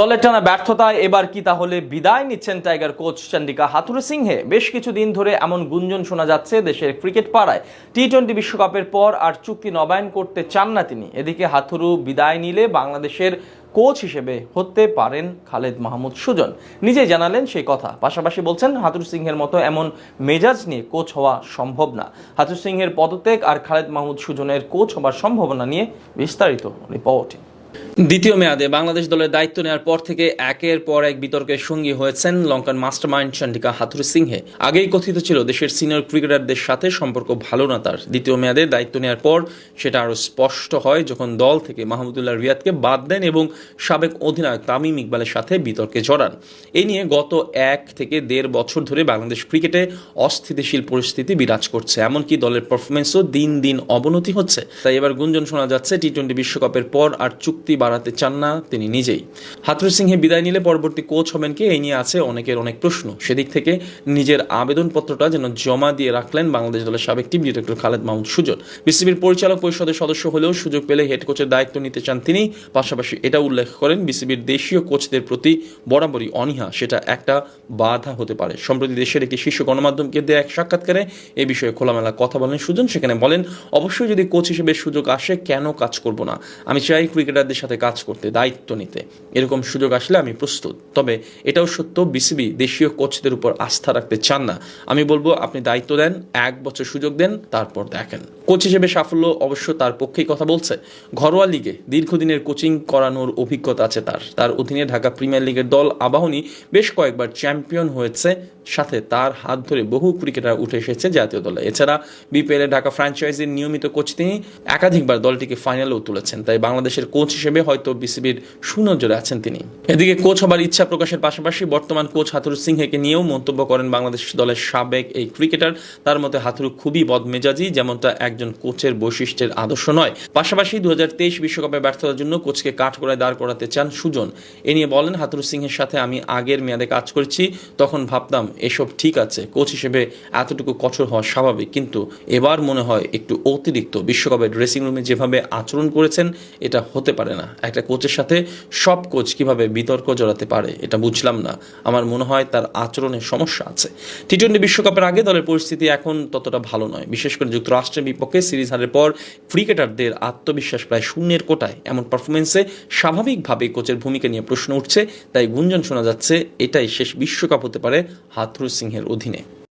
দলের টানা ব্যর্থতায় এবার কি তাহলে বিদায় নিচ্ছেন tiger coach Chandika Hathurusinghe? বেশ কিছুদিন ধরে এমন গুঞ্জন শোনা যাচ্ছে দেশের ক্রিকেট পাড়ায়। টি টোয়েন্টি বিশ্বকাপের পর আর চুক্তি নবায়ন করতে চান না তিনি। এদিকে হাথুরু বিদায় নিলে বাংলাদেশের কোচ হিসেবে হতে পারেন খালেদ মাহমুদ সুজন। নিজেই জানালেন সেই কথা। পাশাপাশি বলছেন হাথুরু সিংহের মতো এমন মেজাজ নিয়ে কোচ হওয়া সম্ভব না। হাতুর সিংহের পদত্যাগ আর খালেদ মাহমুদ সুজনের কোচ হবার সম্ভাবনা নিয়ে বিস্তারিত রিপোর্টিং। দ্বিতীয় মেয়াদে বাংলাদেশ দলের দায়িত্ব নেওয়ার পর থেকে একের পর এক বিতর্কের সঙ্গী হয়েছেন লঙ্কান মাস্টারমাইন্ড চন্ডিকা হাথুরু সিংহে। আগেই কথিত ছিল দেশের সিনিয়র ক্রিকেটারদের সাথে সম্পর্ক ভালো না তার। দ্বিতীয় মেয়াদে দায়িত্ব নেওয়ার পর সেটা আরও স্পষ্ট হয় যখন দল থেকে মাহমুদুল্লাহ রিয়াদকে বাদ দেন এবং সাবেক অধিনায়ক তামিম ইকবালের সাথে বিতর্কে জড়ান। এই নিয়ে গত এক থেকে দেড় বছর ধরে বাংলাদেশ ক্রিকেটে অস্থিতিশীল পরিস্থিতি বিরাজ করছে। এমনকি দলের পারফরমেন্সও দিন দিন অবনতি হচ্ছে। তাই এবার গুঞ্জন শোনা যাচ্ছে টি টোয়েন্টি বিশ্বকাপের পর আর চুক্তি বাড়াতে চান না তিনি নিজেই। হাথুরু সিংহে বিদায় নিলে পরবর্তী কোচ হবেন কি? এই নিয়ে আছে অনেকের অনেক প্রশ্ন। সেদিক থেকে নিজের আবেদনপত্রটা যেন জমা দিয়ে রাখলেন বাংলাদেশ দলের সাবেক টিম ডিরেক্টর খালেদ মাহমুদ সুজন। বিসিবির পরিচালক পরিষদের সদস্য হলেও সুযোগ পেলে হেড কোচের দায়িত্ব নিতে চান তিনি। পাশাপাশি এটা উল্লেখ করেন, বিসিবির দেশীয় কোচদের প্রতি বরাবরই অনীহা, সেটা একটা বাধা হতে পারে। সম্প্রতি দেশের একটি শীর্ষ গণমাধ্যমকে দেয়া এক সাক্ষাৎকারে এ বিষয়ে খোলামেলা কথা বলেন সুজন। সেখানে বলেন, অবশ্যই যদি কোচ হিসেবে সুযোগ আসে, কেন কাজ করব না? আমি চাই ক্রিকেটারদের সাথে কাজ করতে, দায়িত্ব নিতে। এরকম সুযোগ আসলে আমি প্রস্তুত। তবে এটাও সত্য, বিসিবি দেশীয় কোচদের উপর আস্থা রাখতে চান না। আমি বলব, আপনি দায়িত্ব দেন, এক বছর সুযোগ দেন, তারপর দেখেন। কোচ হিসেবে সাফল্য অবশ্য তার পক্ষেই কথা বলছে। ঘরোয়া লিগে দীর্ঘদিনের কোচিং করানোর অভিজ্ঞতা আছে তার। তার অধীনে ঢাকা প্রিমিয়ার লিগের দল আবাহনী বেশ কয়েকবার চ্যাম্পিয়ন হয়েছে। সাথে তার হাত ধরে বহু ক্রিকেটার উঠে এসেছে জাতীয় দলে। এছাড়া বিপিএল ঢাকা ফ্র্যাঞ্চাইজির নিয়মিত কোচ তিনি একাধিকবার দলটিকে ফাইনালেও তুলেছেন। তাই বাংলাদেশের কোচ হিসেবে হয়তো বিসিবির সুনজরে আছেন তিনি। এদিকে কোচ হবার ইচ্ছা প্রকাশের পাশাপাশি বর্তমান কোচ হাথুরু সিংহেকে নিয়েও মন্তব্য করেন বাংলাদেশ দলের সাবেক এই ক্রিকেটার। তার মতে হাথুরু খুবই বদমেজাজি, যেমনটা একজন কোচের বৈশিষ্ট্যের আদর্শ নয়। পাশাপাশি দু বিশ্বকাপে ব্যর্থতার জন্য কোচকে কাঠ করে দাঁড় করাতে চান সুজন। এ নিয়ে বলেন হাথুরু সিংহের সাথে আমি আগের মেয়াদে কাজ করেছি, তখন ভাবতাম এসব ঠিক আছে, কোচ হিসেবে এতটুকু কঠোর হওয়া স্বাভাবিক, কিন্তু এবার মনে হয় একটু অতিরিক্ত। বিশ্বকাপের ড্রেসিং রুমে যেভাবে আচরণ করেছেন, এটা হতে পারে না। একটা কোচের সাথে সব কোচ কীভাবে বিতর্ক জড়াতে পারে, এটা বুঝলাম না। আমার মনে হয় তার আচরণের সমস্যা আছে। টি টোয়েন্টি বিশ্বকাপের আগে দলের পরিস্থিতি এখন ততটা ভালো নয়। বিশেষ করে যুক্তরাষ্ট্রের বিপক্ষে সিরিজ হারের পর ক্রিকেটারদের আত্মবিশ্বাস প্রায় শূন্যের কোটায়। এমন পারফরমেন্সে স্বাভাবিকভাবেই কোচের ভূমিকা নিয়ে প্রশ্ন উঠছে, তাই গুঞ্জন শোনা যাচ্ছে, এটাই শেষ বিশ্বকাপ হতে পারে হাথরু সিংহের অধীনে।